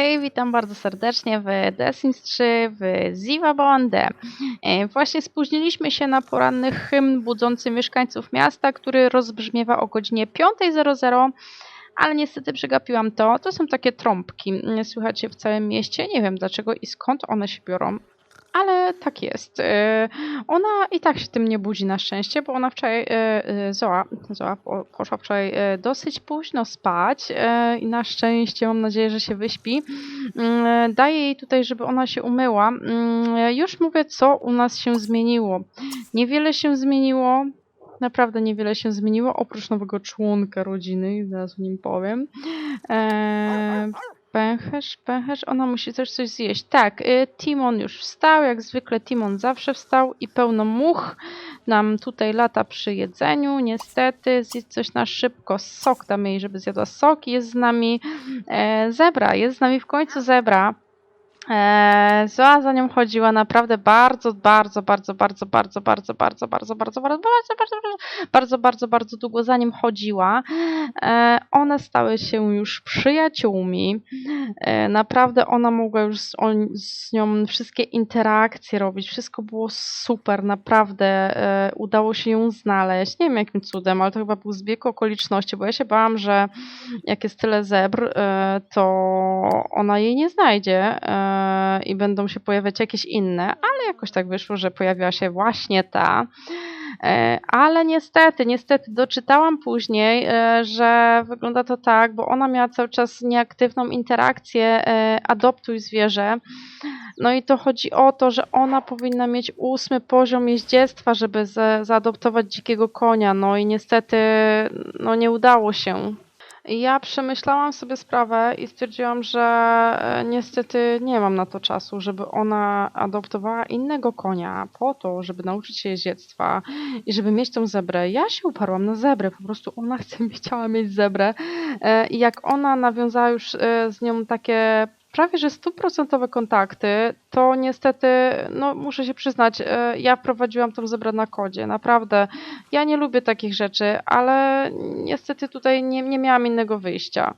Hej, witam bardzo serdecznie w The Sims 3 w Ziva Bonde. E, Właśnie spóźniliśmy się na poranny hymn budzący mieszkańców miasta, który rozbrzmiewa o godzinie 5.00, ale niestety przegapiłam to. To są takie trąbki, mm, słychać je w całym mieście. Nie wiem dlaczego i skąd one się biorą. Ale tak jest. E, Ona i tak się tym nie budzi na szczęście, bo ona wczoraj, e, e, Zoa, Zoa po- poszła wczoraj dosyć późno spać i na szczęście mam nadzieję, że się wyśpi. Daję jej tutaj, żeby ona się umyła. Już mówię, co u nas się zmieniło. Niewiele się zmieniło. Naprawdę niewiele się zmieniło, oprócz nowego członka rodziny, zaraz o nim powiem. Eee, pęcherz, pęcherz, ona musi też coś zjeść. Tak, y, Timon już wstał, jak zwykle Timon zawsze wstał i pełno much nam tutaj lata przy jedzeniu, niestety. Zjedz coś na szybko, sok damy jej, żeby zjadła sok. Jest z nami e, zebra, jest z nami w końcu zebra. E, Zoa za nią chodziła naprawdę bardzo, bardzo, bardzo, bardzo, bardzo, bardzo, bardzo, bardzo, bardzo, bardzo, bardzo, bardzo, bardzo, bardzo, długo za nim chodziła. E, One stały się już przyjaciółmi. E, Naprawdę ona mogła już z, nią wszystkie interakcje robić. Wszystko było super, naprawdę. E, Udało się ją znaleźć. Nie wiem jakim cudem, ale to chyba był zbieg okoliczności, bo ja się bałam, że jak jest tyle zebr, e, to ona jej nie znajdzie e, i będą się pojawiać jakieś inne, ale jakoś tak wyszło, że pojawiła się właśnie ta. E, Ale niestety, niestety doczytałam później, e, że wygląda to tak, bo ona miała cały czas nieaktywną interakcję e, adoptuj zwierzę. No i to chodzi o to, że ona powinna mieć ósmy poziom jeździectwa, żeby za, zaadoptować dzikiego konia. No i niestety no nie udało się. Ja przemyślałam sobie sprawę i stwierdziłam, że e, niestety nie mam na to czasu, żeby ona adoptowała innego konia po to, żeby nauczyć się jeździectwa i żeby mieć tą zebrę. Ja się uparłam na zebrę, po prostu ona chce, chciała mieć zebrę E, i jak ona nawiązała już e, z nią takie prawie że stuprocentowe kontakty, to niestety, no muszę się przyznać, e, ja prowadziłam tą zebrę na kodzie, naprawdę. Ja nie lubię takich rzeczy, ale niestety tutaj nie, nie miałam innego wyjścia.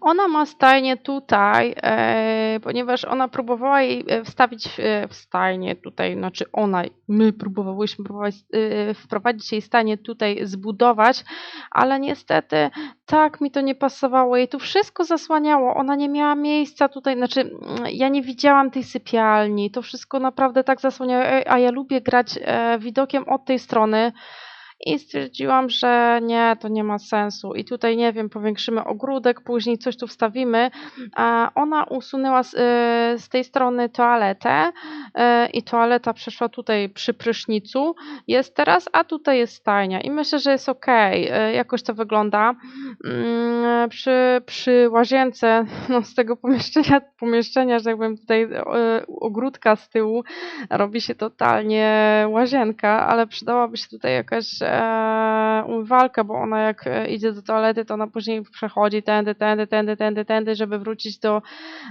Ona ma stajnię tutaj, e, ponieważ ona próbowała jej e, wstawić e, w stajnię tutaj, znaczy ona, my próbowałyśmy próbować, e, wprowadzić jej stajnię tutaj, zbudować, ale niestety tak mi to nie pasowało. Jej tu wszystko zasłaniało. Ona nie miała miejsca tutaj, znaczy mm, ja nie widziałam tej sypialni. To wszystko naprawdę tak zasłaniało, e, a ja lubię grać e, widokiem od tej strony. I stwierdziłam, że nie, to nie ma sensu. I tutaj, nie wiem, powiększymy ogródek, później coś tu wstawimy. A ona usunęła z, y, z tej strony toaletę y, i toaleta przeszła tutaj przy prysznicu. Jest teraz, a tutaj jest stajnia. I myślę, że jest ok. Jakoś to wygląda. Mm, Przy, przy łazience, no z tego pomieszczenia, pomieszczenia, że jakbym tutaj y, ogródka z tyłu, robi się totalnie łazienka, ale przydałaby się tutaj jakaś e, umywalka, bo ona jak e, idzie do toalety, to ona później przechodzi tędy, tędy, tędy, tędy, tędy, żeby wrócić do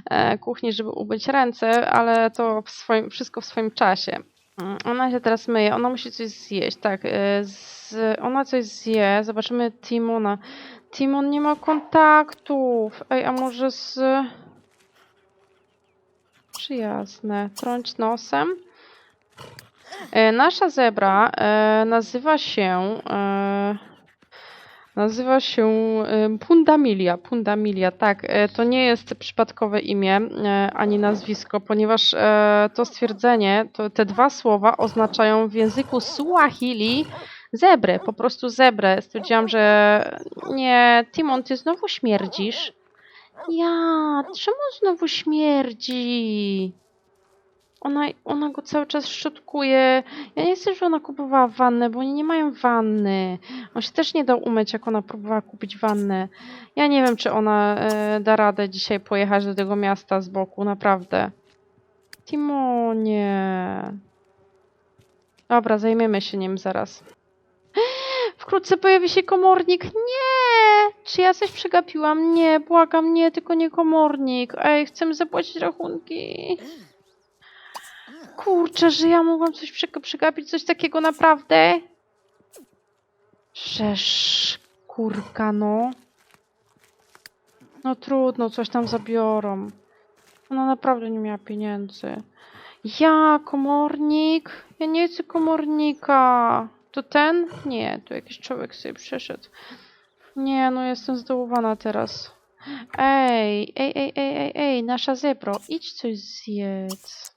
e, kuchni, żeby umyć ręce, ale to w swoim, wszystko w swoim czasie. Mm, Ona się teraz myje, ona musi coś zjeść, tak, z, ona coś zje, zobaczymy Timona. Timon nie ma kontaktów, ej, a może z... Przyjazne, trąć nosem. E, Nasza zebra e, nazywa się e, nazywa się Pundamilia. Pundamilia, tak. To nie jest przypadkowe imię ani nazwisko, ponieważ to stwierdzenie, to, te dwa słowa oznaczają w języku Suahili zebrę, po prostu zebrę. Stwierdziłam, że nie, Timon, ty znowu śmierdzisz. Ja, czemu znowu śmierdzi? Ona, ona go cały czas szczotkuje. Ja nie chcę, żeby ona kupowała wannę, bo oni nie mają wanny. On się też nie dał umyć, jak ona próbowała kupić wannę. Ja nie wiem, czy ona e, da radę dzisiaj pojechać do tego miasta z boku, naprawdę. Timonie. Dobra, zajmiemy się nim zaraz. Wkrótce pojawi się komornik. Nie! Czy ja coś przegapiłam? Nie, błagam, nie, tylko nie komornik. Ej, chcemy zapłacić rachunki. Kurczę, że ja mogłam coś przega- przegapić, coś takiego naprawdę? Żeż, kurka, no. No trudno, coś tam zabiorą. Ona naprawdę nie miała pieniędzy. Ja, komornik? Ja nie chcę komornika. To ten? Nie, tu jakiś człowiek sobie przeszedł. Nie, no jestem zdołowana teraz. Ej, ej, ej, ej, ej, ej, nasza zebro, idź coś zjedz.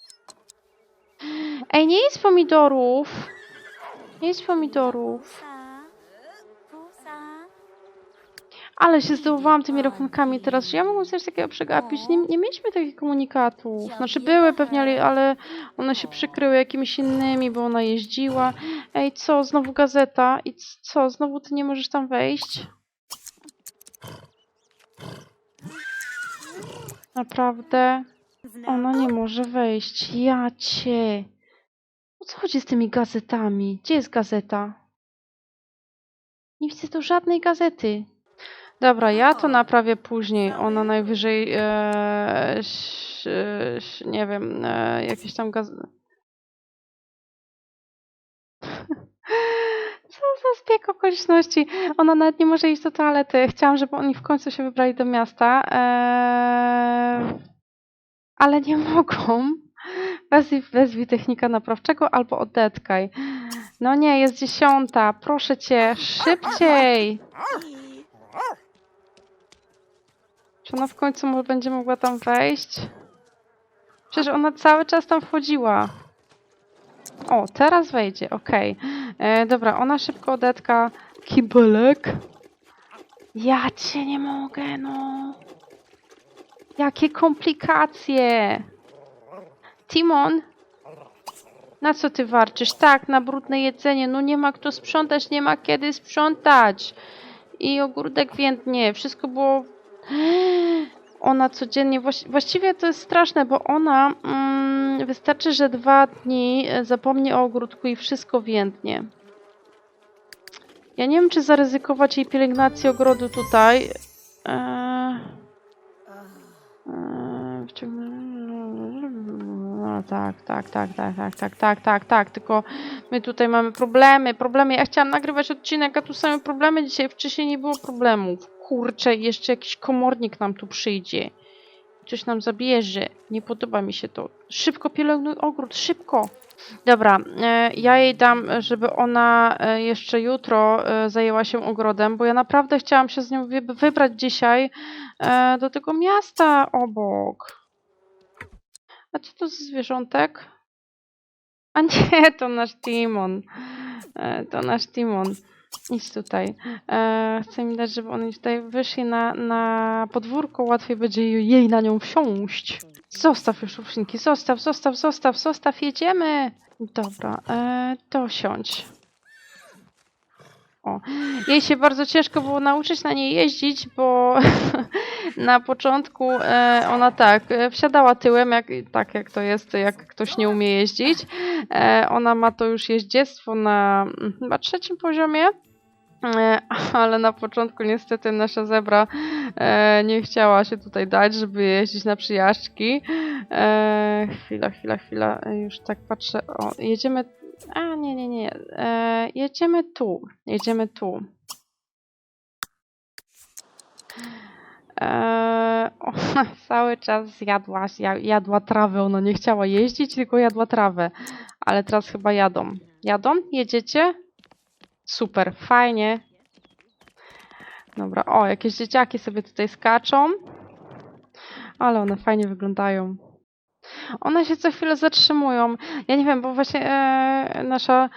Ej, nie jedz pomidorów. Nie jedz pomidorów. Ale się zdołowałam tymi rachunkami teraz, że ja mogłam coś takiego przegapić. Nie, nie mieliśmy takich komunikatów. Znaczy były pewnie, ale, one się przykryły jakimiś innymi, bo ona jeździła. Ej, co? Znowu gazeta? I co? Znowu ty nie możesz tam wejść? Naprawdę? Ona nie może wejść. Ja cię. O co chodzi z tymi gazetami? Gdzie jest gazeta? Nie widzę tu żadnej gazety. Dobra, ja to naprawię później. Ona najwyżej, e, ś, ś, nie wiem, e, jakieś tam gaz... Co za zbieg okoliczności. Ona nawet nie może iść do toalety. Chciałam, żeby oni w końcu się wybrali do miasta. E, ale nie mogą. Wezwij, wezwij technika naprawczego albo odetkaj. No nie, jest dziesiąta. Proszę cię, szybciej. Czy ona w końcu mo- będzie mogła tam wejść? Przecież ona cały czas tam wchodziła. O, teraz wejdzie, okej. E, Dobra, ona szybko odetka kibelek. Ja cię nie mogę, no. Jakie komplikacje. Timon, na co ty warczysz? Tak, na brudne jedzenie. No nie ma kto sprzątać, nie ma kiedy sprzątać. I ogródek więdnie. Wszystko było ona codziennie, właś- właściwie to jest straszne, bo ona mm, wystarczy, że dwa dni e, zapomni o ogródku i wszystko więdnie. Ja nie wiem, czy zaryzykować jej pielęgnację ogrodu tutaj. Eee, no, tak, tak, tak, tak, tak, tak, tak, tak, tak, tylko my tutaj mamy problemy, problemy. Ja chciałam nagrywać odcinek, a tu same problemy dzisiaj. Wcześniej nie było problemów. Kurczę, jeszcze jakiś komornik nam tu przyjdzie. Coś nam zabierze. Nie podoba mi się to. Szybko pielęgnuj ogród, szybko. Dobra, e, ja jej dam, żeby ona e, jeszcze jutro e, zajęła się ogrodem, bo ja naprawdę chciałam się z nią wy wybrać dzisiaj do tego miasta obok. A co to za zwierzątek? A nie, to nasz Timon. To nasz Timon. Idź tutaj. E, chcę mi dać, żeby oni tutaj wyszli na, na podwórko. Łatwiej będzie jej na nią wsiąść. Zostaw już ruszynki. Zostaw, zostaw, zostaw, zostaw. Jedziemy. Dobra, e, to siądź. O. Jej się bardzo ciężko było nauczyć na niej jeździć, bo na początku e, ona tak, e, wsiadała tyłem, jak, tak jak to jest, jak ktoś nie umie jeździć. E, ona ma to już jeździectwo na mm, chyba trzecim poziomie. E, Ale na początku niestety nasza zebra e, nie chciała się tutaj dać, żeby jeździć na przyjażdżki. Chwila, chwila, chwila, już tak patrzę. O, jedziemy. A, nie, nie, nie. Jedziemy tu. Jedziemy tu. Ona cały czas jadła, ja- jadła trawę. Ona nie chciała jeździć, tylko jadła trawę. Ale teraz chyba jadą. Jadą? Jedziecie? Super, fajnie. Dobra, o, jakieś dzieciaki sobie tutaj skaczą. Ale one fajnie wyglądają. One się co chwilę zatrzymują. Ja nie wiem, bo właśnie e, nasza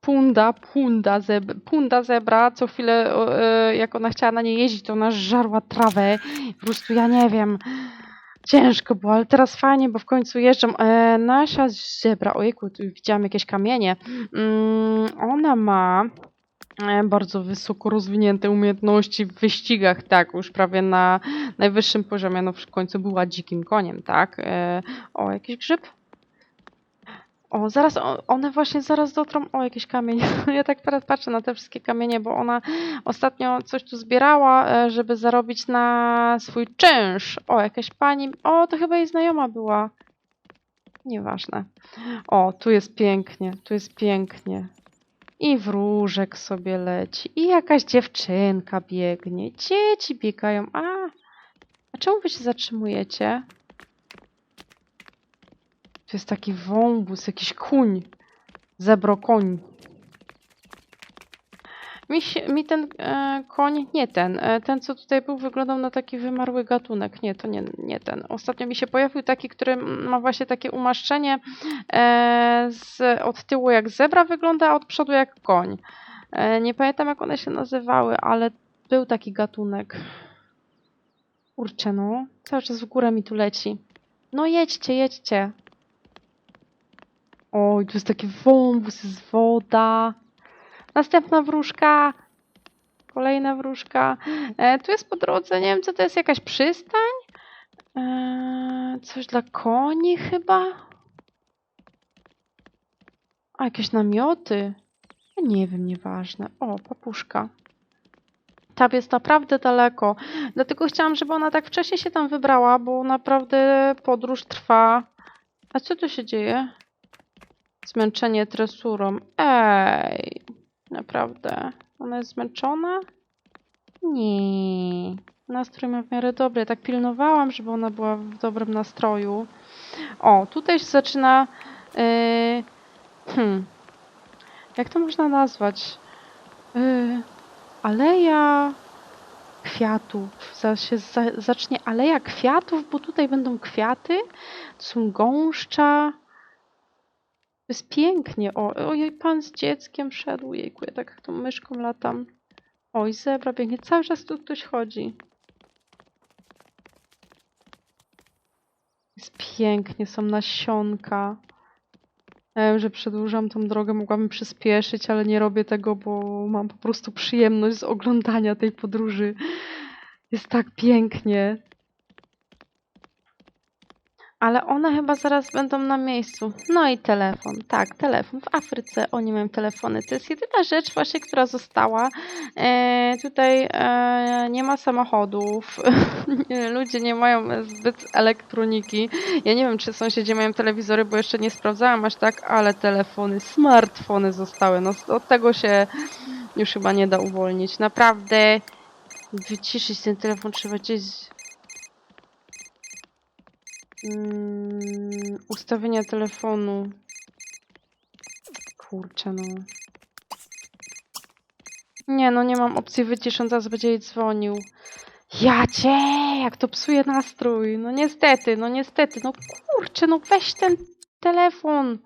punda, punda, zeb, punda zebra, co chwilę e, jak ona chciała na niej jeździć, to ona żarła trawę. Po prostu ja nie wiem. Ciężko było, ale teraz fajnie, bo w końcu jeżdżą. E, nasza zebra, ojejku, tu widziałam jakieś kamienie. Mm, ona ma e, bardzo wysoko rozwinięte umiejętności w wyścigach, tak, już prawie na najwyższym poziomie, no w końcu była dzikim koniem, tak. E, o, jakiś grzyb? O, zaraz, one właśnie zaraz dotrą, o, jakieś kamienie. Ja tak teraz patrzę na te wszystkie kamienie, bo ona ostatnio coś tu zbierała, e, żeby zarobić na swój czynsz. O, jakaś pani, o, to chyba jej znajoma była. Nieważne. O, tu jest pięknie, tu jest pięknie. I wróżek sobie leci. I jakaś dziewczynka biegnie. Dzieci biegają. A, a czemu wy się zatrzymujecie? To jest taki wąwóz, jakiś kuń. Zebrokoń. Mi, się, mi ten e, koń, nie ten, e, ten co tutaj był, wyglądał na taki wymarły gatunek. Nie, to nie, nie ten. Ostatnio mi się pojawił taki, który ma właśnie takie umaszczenie e, z, od tyłu jak zebra wygląda, a od przodu jak koń. E, nie pamiętam jak one się nazywały, ale był taki gatunek. Kurczę no, cały czas w górę mi tu leci. No jedźcie, jedźcie. Oj, tu jest taki wąwóz, jest woda. Następna wróżka. Kolejna wróżka. E, tu jest po drodze, nie wiem co to jest, jakaś przystań? E, coś dla koni chyba? A, jakieś namioty? Nie wiem, nieważne. O, papuszka. Tam jest naprawdę daleko. Dlatego chciałam, żeby ona tak wcześnie się tam wybrała, bo naprawdę podróż trwa. A co tu się dzieje? Zmęczenie tresurą. Ej, naprawdę. Ona jest zmęczona? Nie. Nastrój ma w miarę dobry. Tak pilnowałam, żeby ona była w dobrym nastroju. O, tutaj się zaczyna. Yy, hmm. Jak to można nazwać? Yy, aleja kwiatów. Za, się za, zacznie aleja kwiatów, bo tutaj będą kwiaty. To są gąszcza. Jest pięknie. O, ojej, pan z dzieckiem szedł. Jejku, ja tak tą myszką latam. Oj, zebra biegnie. Cały czas tu ktoś chodzi. Jest pięknie, są nasionka. Ja wiem, że przedłużam tą drogę, mogłabym przyspieszyć, ale nie robię tego, bo mam po prostu przyjemność z oglądania tej podróży. Jest tak pięknie. Ale one chyba zaraz będą na miejscu. No i telefon. Tak, telefon. W Afryce oni mają telefony. To jest jedyna rzecz właśnie, która została. E, tutaj e, nie ma samochodów. Ludzie nie mają zbyt elektroniki. Ja nie wiem, czy sąsiedzi mają telewizory, bo jeszcze nie sprawdzałam aż tak, ale telefony, smartfony zostały. No od tego się już chyba nie da uwolnić. Naprawdę wyciszyć ten telefon trzeba gdzieś Mm, ustawienia telefonu. Kurczę, no. Nie, no nie mam opcji wycisząc, zaraz będzie jej dzwonił. Ja cię, jak to psuje nastrój. No niestety, no niestety. No kurczę, no weź ten telefon.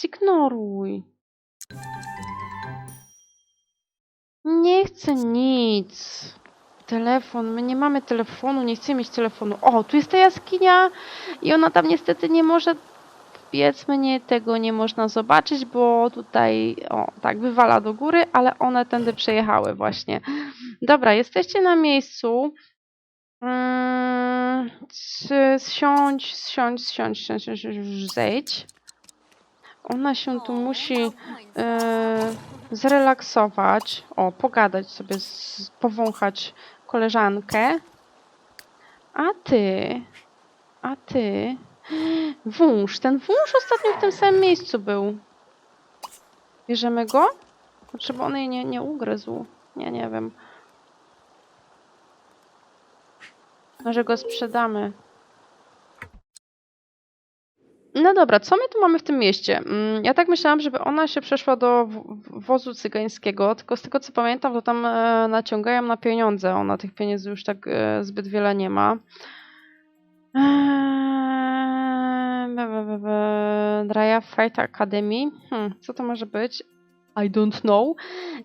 Zignoruj. Nie chcę nic. Telefon, my nie mamy telefonu, nie chcemy mieć telefonu. O, tu jest ta jaskinia i ona tam niestety nie może, powiedzmy, nie, tego nie można zobaczyć, bo tutaj, o, tak, wywala do góry, ale one tędy przejechały właśnie. Dobra, jesteście na miejscu. Mm, zsiądź, zsiądź, zsiądź, zsiądź, zsiądź, zejdź. Ona się tu musi e, zrelaksować. O, pogadać sobie, z, powąchać koleżankę. A ty, a ty, wąż, ten wąż ostatnio w tym samym miejscu był. Bierzemy go? Żeby on jej nie, nie ugryzł. Nie, nie wiem. Może go sprzedamy. No dobra, co my tu mamy w tym mieście? Mm, Ja tak myślałam, żeby ona się przeszła do wozu cygańskiego, tylko z tego co pamiętam, to tam e, naciągają na pieniądze. Ona tych pieniędzy już tak e, zbyt wiele nie ma. Eee, Draya Fight Academy. Hmm, co to może być? I don't know.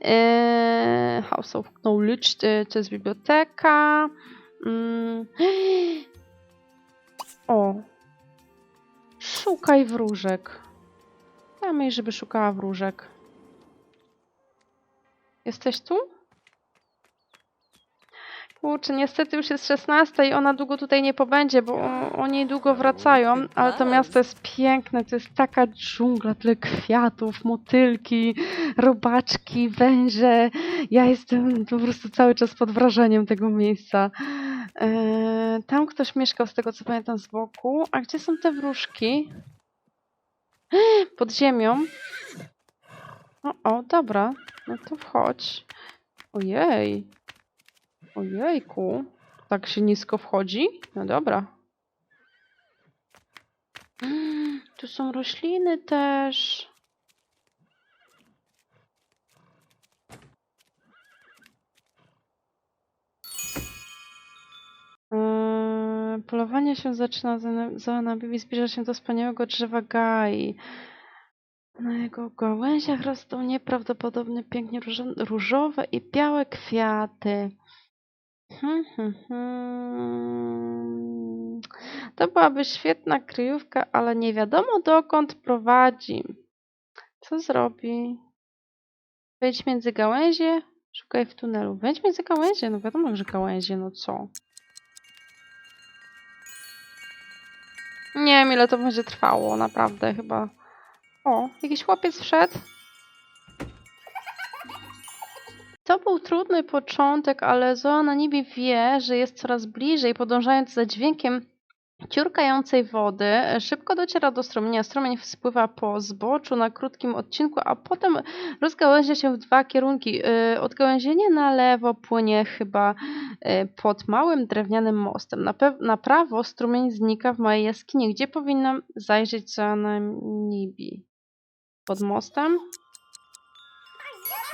Eee, House of Knowledge to, to jest biblioteka. Mm. O, Szukaj wróżek. Damy jej, żeby szukała wróżek. Jesteś tu? Kurczę, niestety już jest 16 i ona długo tutaj nie pobędzie, bo oni długo wracają, ale to miasto jest piękne, to jest taka dżungla, tyle kwiatów, motylki, robaczki, węże. Ja jestem po prostu cały czas pod wrażeniem tego miejsca. Eee, tam ktoś mieszkał, z tego co pamiętam, z boku. A gdzie są te wróżki? Pod ziemią. O, o, dobra. No to wchodź. Ojej. Ojejku. Tak się nisko wchodzi? No dobra. Mm, Tu są rośliny też. Yy, Polowanie się zaczyna, za- Zoana Bibi zbliża się do wspaniałego drzewa Gai. Na jego gałęziach rosną nieprawdopodobnie pięknie różo- różowe i białe kwiaty. Hmm, hmm, hmm. To byłaby świetna kryjówka, ale nie wiadomo dokąd prowadzi. Co zrobi? Wejdź między gałęzie, szukaj w tunelu. Wejdź między gałęzie, no wiadomo, że gałęzie, no co? Nie wiem, ile to będzie trwało, naprawdę, chyba. O, jakiś chłopiec wszedł. To był trudny początek, ale Zoana niby wie, że jest coraz bliżej, podążając za dźwiękiem ciurkającej wody. Szybko dociera do strumienia. Strumień spływa po zboczu na krótkim odcinku, a potem rozgałęzia się w dwa kierunki. Yy, Odgałęzienie na lewo płynie chyba yy, pod małym drewnianym mostem. Na, na prawo strumień znika w małej jaskini. Gdzie powinnam zajrzeć Zoana Nibi? Pod mostem?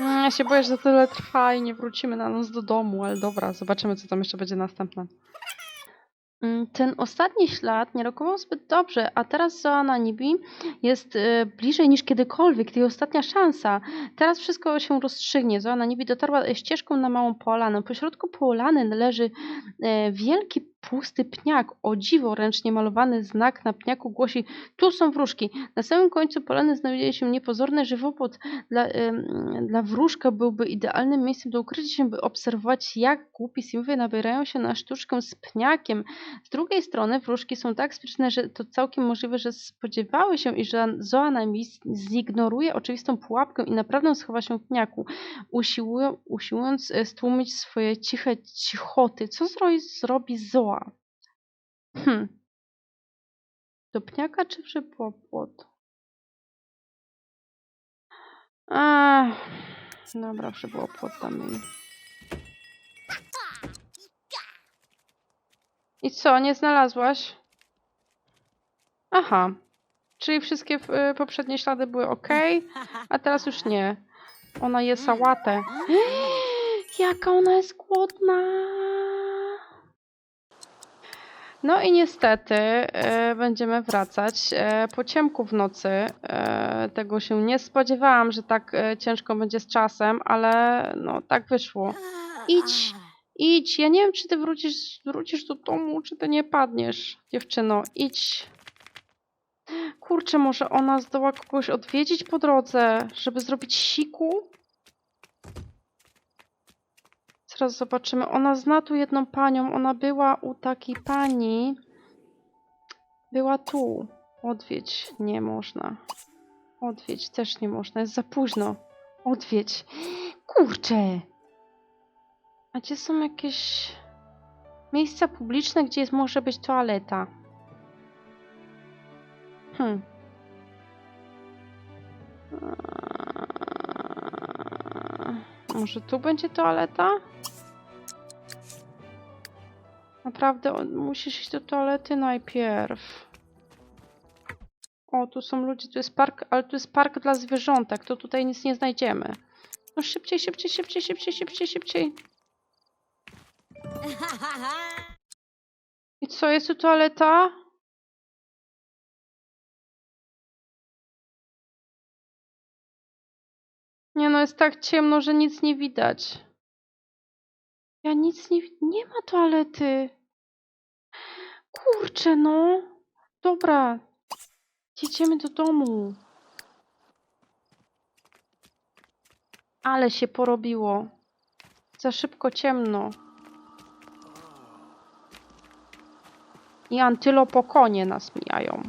Mm, Ja się boję, że to tyle trwa i nie wrócimy na noc do domu, ale dobra, zobaczymy, co tam jeszcze będzie następne. Mm, Ten ostatni ślad nie rokował zbyt dobrze, a teraz Zoana Nibi jest e, bliżej niż kiedykolwiek. To jej ostatnia szansa. Teraz wszystko się rozstrzygnie. Zoana Nibi dotarła ścieżką na małą polanę. Pośrodku polany leży e, wielki pusty pniak. O dziwo ręcznie malowany znak na pniaku głosi tu są wróżki. Na samym końcu polany znajduje się niepozorny żywopłot. Dla, em, dla wróżka byłby idealnym miejscem do ukrycia się, by obserwować jak głupi Simowie nabierają się na sztuczkę z pniakiem. Z drugiej strony wróżki są tak sprytne, że to całkiem możliwe, że spodziewały się, iż Zoana zignoruje oczywistą pułapkę i naprawdę schowa się w pniaku, usiłują, usiłując e, stłumić swoje ciche cichoty. Co zrobi, zrobi Zoa? Hm. Do pniaka czy w żywopłot? Ach, dobra, żywopłot damy jej. I co, nie znalazłaś? Aha. Czyli wszystkie y, poprzednie ślady były ok, a teraz już nie. Ona je sałatę. Jaka ona jest głodna! No i niestety e, będziemy wracać e, po ciemku w nocy. E, tego się nie spodziewałam, że tak e, ciężko będzie z czasem, ale no tak wyszło. Idź, idź. Ja nie wiem, czy ty wrócisz, wrócisz do domu, czy ty nie padniesz, dziewczyno. Idź. Kurczę, może ona zdoła kogoś odwiedzić po drodze, żeby zrobić siku? Zaraz zobaczymy. Ona zna tu jedną panią. Ona była u takiej pani. Była tu. Odwiedź. Nie można. Odwiedź też nie można. Jest za późno. Odwiedź. Kurczę. A gdzie są jakieś miejsca publiczne, gdzie jest, może być toaleta? Hmm. Może tu będzie toaleta? Naprawdę, musisz iść do toalety najpierw. O, tu są ludzie, tu jest park, ale tu jest park dla zwierzątek, to tutaj nic nie znajdziemy. No szybciej, szybciej, szybciej, szybciej, szybciej, szybciej. I co, jest tu toaleta? Nie no, jest tak ciemno, że nic nie widać. Ja nic nie. Nie ma toalety. Kurczę, no. Dobra. Jedziemy do domu. Ale się porobiło. Za szybko ciemno. I antylopo konie nas mijają.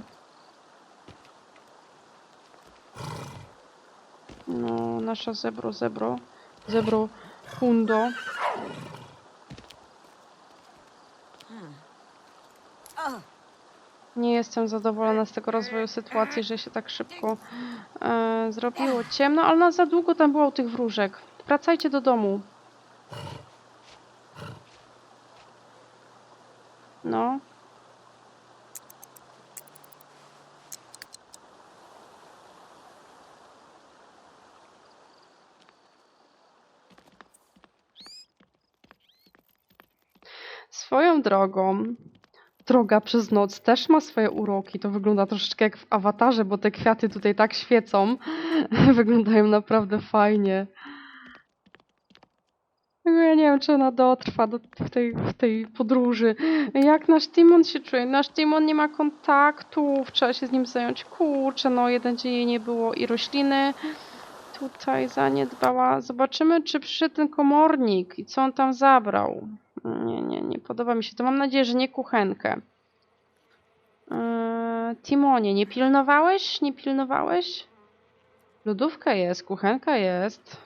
No, nasza zebro, zebro. Zebro hundo. Nie jest jestem zadowolona z tego rozwoju sytuacji, że się tak szybko e, zrobiło ciemno, ale na za długo tam było tych wróżek. Wracajcie do domu. No. Swoją drogą, droga przez noc też ma swoje uroki. To wygląda troszeczkę jak w awatarze, bo te kwiaty tutaj tak świecą. Wyglądają naprawdę fajnie. Ja nie wiem, czy ona dotrwa do, w, tej, tej podróży. Jak nasz Timon się czuje? Nasz Timon nie ma kontaktów, trzeba się z nim zająć. Kurczę, no jeden dzień nie było i rośliny tutaj zaniedbała. Zobaczymy, czy przyszedł ten komornik i co on tam zabrał. Nie, nie, nie podoba mi się to. Mam nadzieję, że nie kuchenkę. Eee, Timonie, nie pilnowałeś? Nie pilnowałeś? Lodówka jest, kuchenka jest.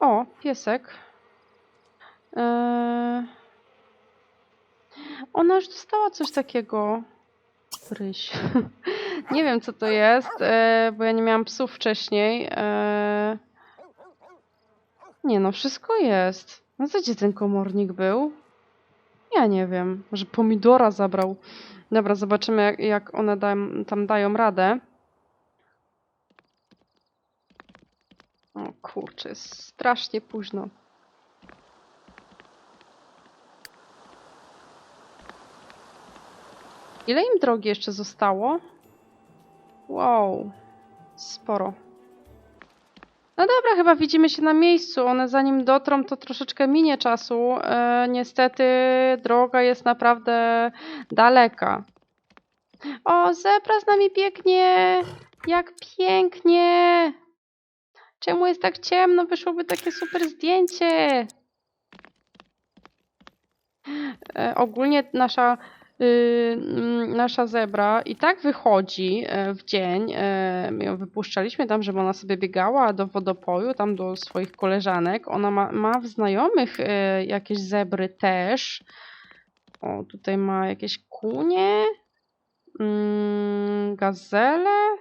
O, piesek. Eee, ona już dostała coś takiego. Ryś. nie wiem, co to jest, e, bo ja nie miałam psów wcześniej. E, nie no, wszystko jest. No co gdzie ten komornik był? Ja nie wiem. Może pomidora zabrał. Dobra, zobaczymy jak, jak one dają, tam dają radę. O kurczę, jest strasznie późno. Ile im drogi jeszcze zostało? Wow, sporo. No dobra, chyba widzimy się na miejscu. One zanim dotrą, to troszeczkę minie czasu. E, niestety droga jest naprawdę daleka. O, zebra z nami biegnie! Jak pięknie! Czemu jest tak ciemno? Wyszłoby takie super zdjęcie. E, ogólnie nasza, nasza zebra i tak wychodzi e, w dzień. E, my ją wypuszczaliśmy tam, żeby ona sobie biegała do wodopoju, tam do swoich koleżanek. Ona ma, ma w znajomych e, jakieś zebry też. O, tutaj ma jakieś kunie, mm, gazele.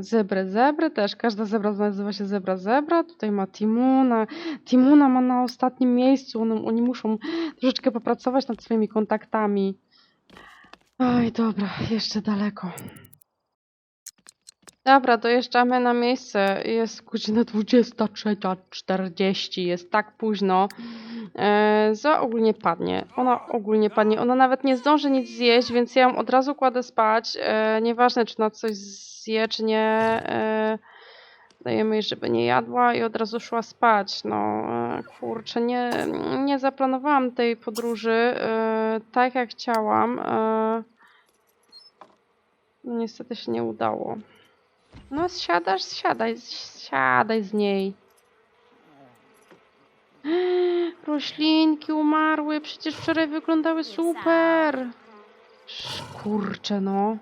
Zebrę, zebrę też. Każda zebra nazywa się zebra, zebra. Tutaj ma Timuna. Timuna ma na ostatnim miejscu. Oni, oni muszą troszeczkę popracować nad swoimi kontaktami. Oj, dobra, jeszcze daleko. Dobra, dojeżdżamy na miejsce. Jest godzina 23.40. Jest tak późno. E, Zoa ogólnie padnie. Ona ogólnie padnie. Ona nawet nie zdąży nic zjeść, więc ja ją od razu kładę spać. E, nieważne, czy ona coś zje, czy nie. E, dajemy jej, żeby nie jadła i od razu szła spać. No, e, kurczę, nie, nie zaplanowałam tej podróży e, tak, jak chciałam. E, no, niestety się nie udało. No, siadasz, siadaj, siadaj z niej. Roślinki umarły, przecież wczoraj wyglądały super. Kurczę, no.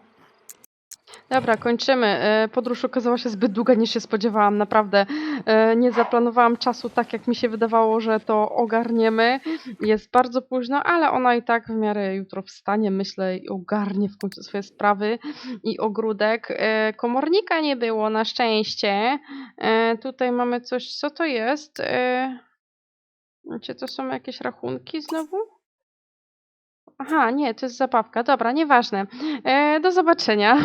Dobra, kończymy. E, Podróż okazała się zbyt długa niż się spodziewałam, naprawdę. E, Nie zaplanowałam czasu tak, jak mi się wydawało, że to ogarniemy. Jest bardzo późno, ale ona i tak w miarę jutro wstanie, myślę, i ogarnie w końcu swoje sprawy i ogródek. E, Komornika nie było, na szczęście. Tutaj mamy coś, co to jest? Czy to są jakieś rachunki znowu? Aha, nie, to jest zabawka. Dobra, nieważne. E, do zobaczenia.